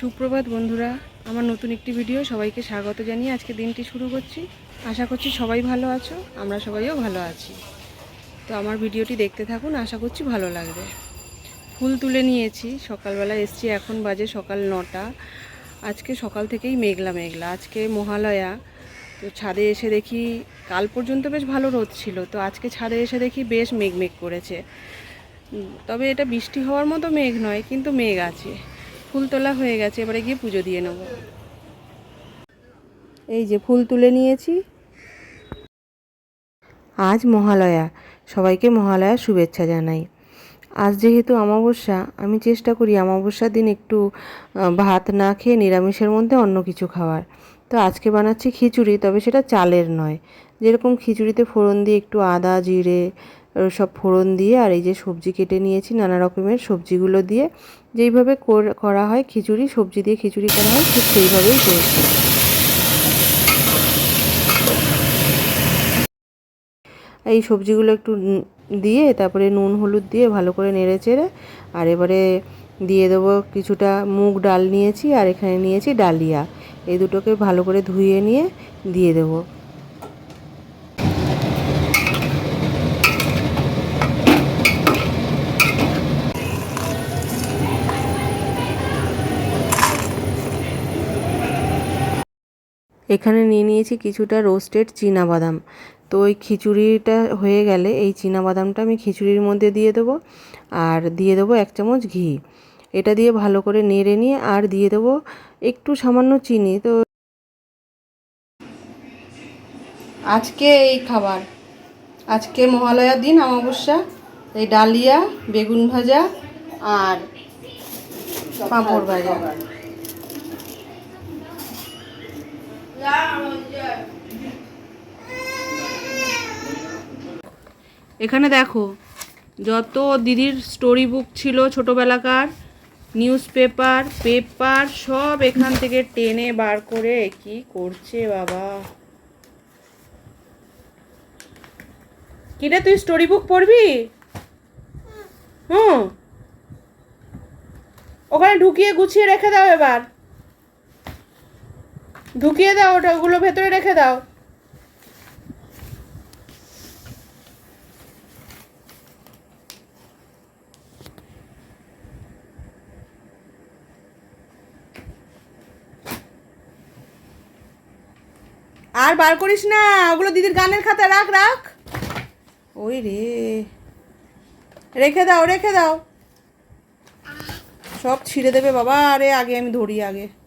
সুপ্রভাত বন্ধুরা, আমার নতুন একটি ভিডিও সবাইকে স্বাগত জানিয়ে আজকে দিনটি শুরু করছি। আশা করছি সবাই ভালো আছো, আমরা সবাইও ভালো আছি। তো আমার ভিডিওটি দেখতে থাকুন, আশা করছি ভালো লাগবে। ফুল তুলে নিয়েছি, সকালবেলা এসছি, এখন বাজে সকাল নটা। আজকে সকাল থেকেই মেঘলা মেঘলা, আজকে মহালয়া। তো ছাদে এসে দেখি, কাল পর্যন্ত বেশ ভালো রোদ ছিল, তো আজকে ছাদে এসে দেখি বেশ মেঘ মেঘ করেছে তবে এটা বৃষ্টি হওয়ার মতো মেঘ নয়, কিন্তু মেঘ আছে। ফুল তোলা হয়ে গেছে, এবারে গিয়ে পুজো দিয়ে নেব। এই যে ফুল তুলে নিয়েছি। আজ মহালয়া, সবাইকে মহালয়ার শুভেচ্ছা জানাই। আজ যেহেতু অমাবস্যা, আমি চেষ্টা করি অমাবস্যার দিন একটু ভাত না খেয়ে নিরামিষের মধ্যে অন্য কিছু খাওয়ার। তো আজকে বানাচ্ছি খিচুড়ি, তবে সেটা চালের নয়। যেরকম খিচুড়িতে ফোড়ন দিয়ে একটু আদা, জিরে সব ফোড়ন দিয়ে আর এই যে সবজি কেটে নিয়েছি, নানা রকমের সবজিগুলো দিয়ে। যেইভাবে কর- হয় খিচুড়ি, সবজি দিয়ে খিচুড়ি করা হয়, ঠিক সেইভাবেই করেছি। এই সবজিগুলো একটু দিয়ে, তারপরে নুন, হলুদ দিয়ে ভালো করে নেড়ে চেড়ে, আর এবারে দিয়ে দেবো কিছুটা মুগ ডাল নিয়েছি, আর এখানে নিয়েছি ডালিয়া। এই দুটোকে ভালো করে ধুয়ে নিয়ে দিয়ে দেবো। এখানে নিয়ে নিয়েছি কিছুটা রোস্টেড বাদাম তো ওই খিচুড়িটা হয়ে গেলে এই বাদামটা আমি খিচুড়ির মধ্যে দিয়ে দেবো আর দিয়ে দেবো এক চামচ ঘি। এটা দিয়ে ভালো করে নেড়ে নিয়ে আর দিয়ে দেবো একটু সামান্য চিনি। তো আজকে এই খাবার। আজকে মহালয়ার দিন, অমাবস্যা, এই ডালিয়া, বেগুন ভাজা আর পাঁপড় ভাজা। এখানে দেখো, যত দিদির স্টোরি বুক ছিল ছোটোবেলাকার নিউজ পেপার পেপার সব এখান থেকে টেনে বার করে কি করছে বাবা? কিরে, তুই স্টোরি বুক পড়বি? হুম। ওখানে ঢুকিয়ে গুছিয়ে রেখে দাও এবার। ঢুকিয়ে দাও, ওটা ওগুলো ভেতরে রেখে দাও। আর বার করিস না, ওগুলো দিদির গানের খাতা রাখ রাখ। ওই রে। রেখে দাও রেখে দাও। সব ছিঁড়ে দেবে বাবা, আরে আগে আমি ধরি আগে।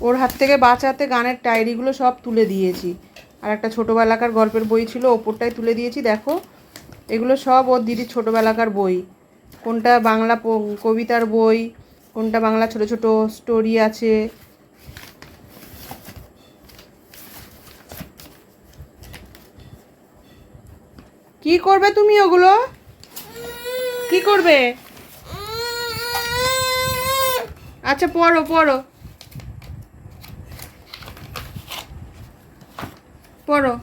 ওর হাত থেকে বাঁচাতে গানের ডায়েরিগুলো সব তুলে দিয়েছি। আর একটা ছোটোবেলাকার গল্পের বই ছিল, ওপরটাই তুলে দিয়েছি, দেখো। এগুলো সব ওর দিদির ছোটোবেলাকার বই। কোনটা বাংলা কবিতার বই, কোনটা বাংলা ছোট ছোট স্টোরি আছে। কি করবে তুমি ওগুলো? কি করবে? আচ্ছা পড়ো পড়ো। পড়ো।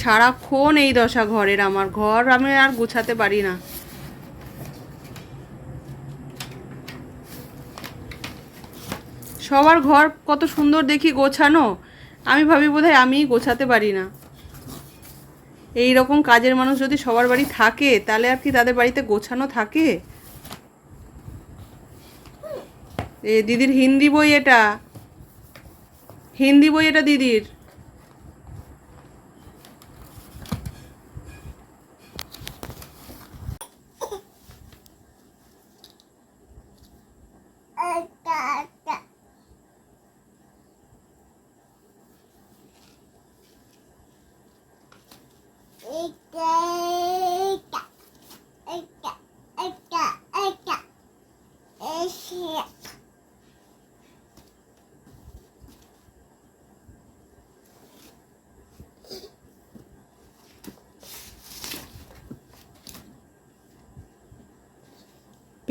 সারাক্ষণ এই দশা ঘরের আমার ঘর, আমি আর গোছাতে পারি না। সবার ঘর কত সুন্দর দেখি গোছানো, আমি ভাবি বোধহয় আমিই গোছাতে পারি না। এই রকম কাজের মানুষ যদি সবার বাড়ি থাকে, তাহলে আর কি তাদের বাড়িতে গোছানো থাকে? এ, দিদির হিন্দি বই এটা। হিন্দি বই এটা দিদির।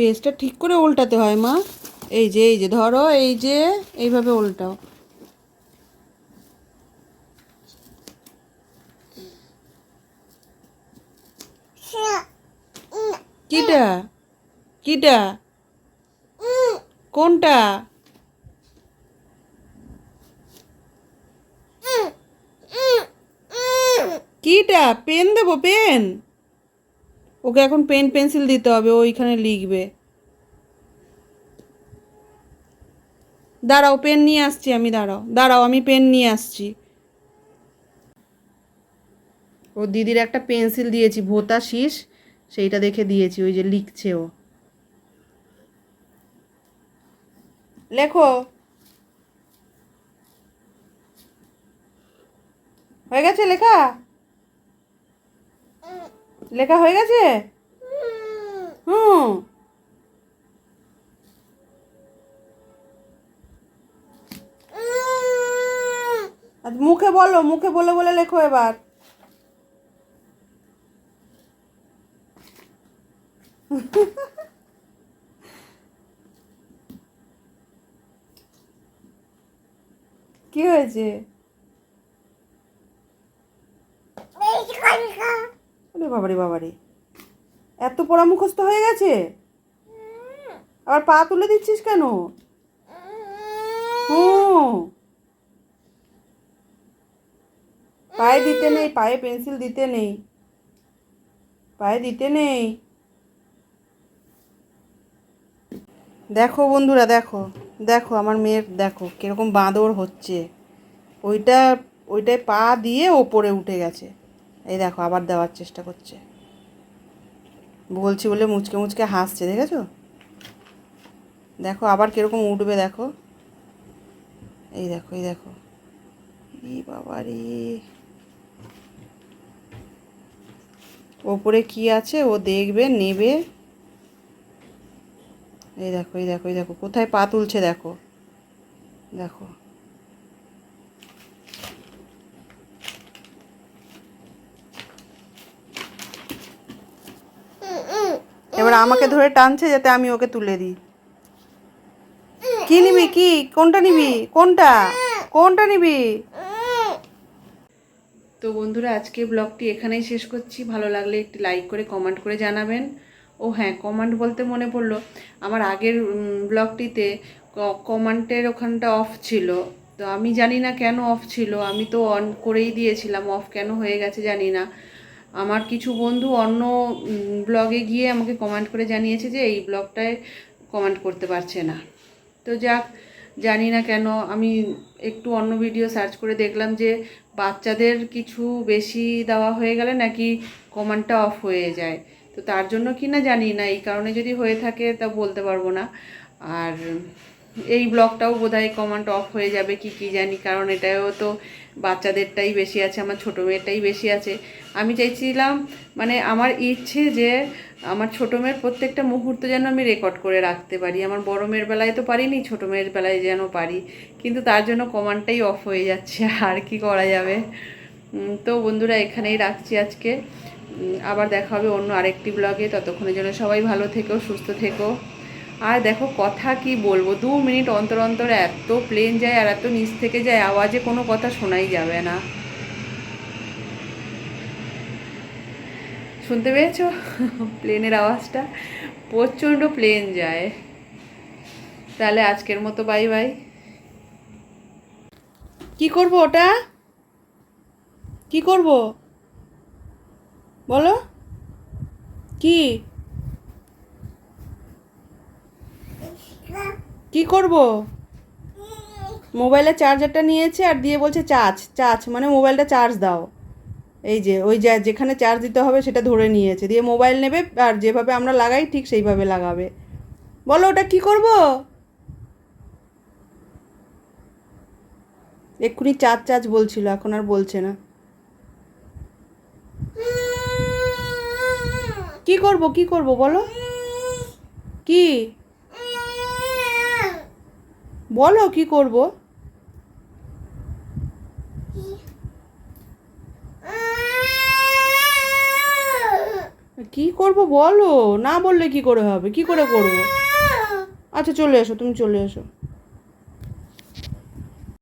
পেজটা ঠিক করে উল্টাতে হয়, মা। এই যে এই যে, ধরো এই যে, এইভাবে উল্টাও কিটা? কিটা? কোনটা? কিটা? পেন দেবো, পেন। ওকে এখন পেন পেন্সিল দিতে হবে ওইখানে লিখবে। দাঁড়াও পেন নিয়ে আসছি আমি, দাঁড়াও দাঁড়াও, আমি পেন নিয়ে আসছি। ও দিদির একটা পেন্সিল দিয়েছি, ভোতা শীষ, সেইটা দেখে দিয়েছি, ওই যে লিখছে ও। লেখো। হয়ে গেছে লেখা? লেখা হয়ে গেছে? হুম। আর মুখে বলো মুখে বলে বলে লেখো এবার। কি হয়েছে? আরে বাবারে বাবারে। এত পড়া মুখস্থ হয়ে গেছে? আবার পা তুলে দিচ্ছিস কেন? হুম। পায়ে দিতে নেই, পায়ে পেন্সিল দিতে নেই। পায়ে দিতে নেই। দেখো বন্ধুরা, দেখো দেখো আমার মেয়ের, দেখো কীরকম বাঁদর হচ্ছে। ওইটা, ওইটায় পা দিয়ে ওপরে উঠে গেছে। এই দেখো, আবার দেওয়ার চেষ্টা করছে। বলছি বলে মুচকে মুচকে হাসছে, দেখেছ? দেখো, আবার কীরকম উঠবে, দেখো। এই দেখো এই দেখো। ই বাবা রে। ওপরে কি আছে? ও দেখবে, নেবে। এই দেখো এই দেখো এই দেখো, কোথায় পা তুলছে, দেখো। দেখো। এবার আমাকে ধরে টানছে যাতে আমি ওকে তুলে দিই। কি নিবি কি? কোনটা নিবি? কোনটা? কোনটা নিবি? তো বন্ধুরা, আজকে ব্লগটি এখানেই শেষ করছি। ভালো লাগলে একটি লাইক করে, কমেন্ট করে জানাবেন। ও হ্যাঁ কমেন্ট বলতে মনে পড়ল, আমার আগের ব্লগটিতে কমেন্টের ওখানটা অফ ছিল। তো আমি জানি না কেন অফ ছিল। আমি তো অন করেই দিয়েছিলাম অফ কেন হয়ে গেছে জানি না। আমার কিছু বন্ধু অন্য ব্লগে গিয়ে আমাকে কমেন্ট করে জানিয়েছে যে এই ব্লগটায় কমেন্ট করতে পারছে না। তো যাক, জানি না কেন, আমি একটু অন্য ভিডিও সার্চ করে দেখলাম যে বাচ্চাদের কিছু বেশি দেওয়া হয়ে গেলে নাকি কমান্ডটা অফ হয়ে যায়। তো তার জন্য কি না জানি না, এই কারণে যদি হয়ে থাকে তা বলতে পারব না। আর এই ব্লগটাও বোধহয় কমান্ড অফ হয়ে যাবে কি কি জানি, কারণ এটাও তো বাচ্চাদেরটাই বেশি আছে, আমার ছোটো মেয়েরটাই বেশি আছে। আমি চাইছিলাম মানে আমার ইচ্ছে যে আমার ছোটো মেয়ের প্রত্যেকটা মুহূর্ত যেন আমি রেকর্ড করে রাখতে পারি। আমার বড় মেয়ের বেলায় তো পারিনি, ছোটো মেয়ের বেলায় যেন পারি। কিন্তু তার জন্য কমান্ডটাই অফ হয়ে যাচ্ছে, আর কি করা যাবে? তো বন্ধুরা, এখানেই রাখছি আজকে। আবার দেখা হবে অন্য আরেকটি ব্লগে ততক্ষণের জন্য সবাই ভালো থেকো, সুস্থ থেকো। আর দেখো কথা কি বলব? দু মিনিট অন্তর অন্তর এত প্লেন যায় আর এত নিচ থেকে যায়, আওয়াজে কোনো কথা শোনাই যাবে না। শুনতে পেয়েছ? প্লেনের আওয়াজটা? প্রচণ্ড প্লেন যায়। তাহলে আজকের মতো বাই বাই কি করব ওটা? কি করব? বলো। কি? কি করব? মোবাইলের চার্জারটা নিয়েছে আর দিয়ে বলছে চার্জ চার্জ মানে মোবাইলটা চার্জ দাও। এই যে, ওই যা যেখানে চার্জ দিতে হবে সেটা ধরে নিয়েছে। দিয়ে মোবাইল নেবে আর যেভাবে আমরা লাগাই ঠিক সেইভাবে লাগাবে। বলো ওটা কি করব? এক্ষুনি চার্জ চার্জ বলছিল, এখন আর বলছে না। কি করব কি করব বলো? কি? বলো, কি করব? কি করব বলো? না বললে কি করে হবে? কি করে করব? আচ্ছা চলে এসো, তুমি চলে এসো।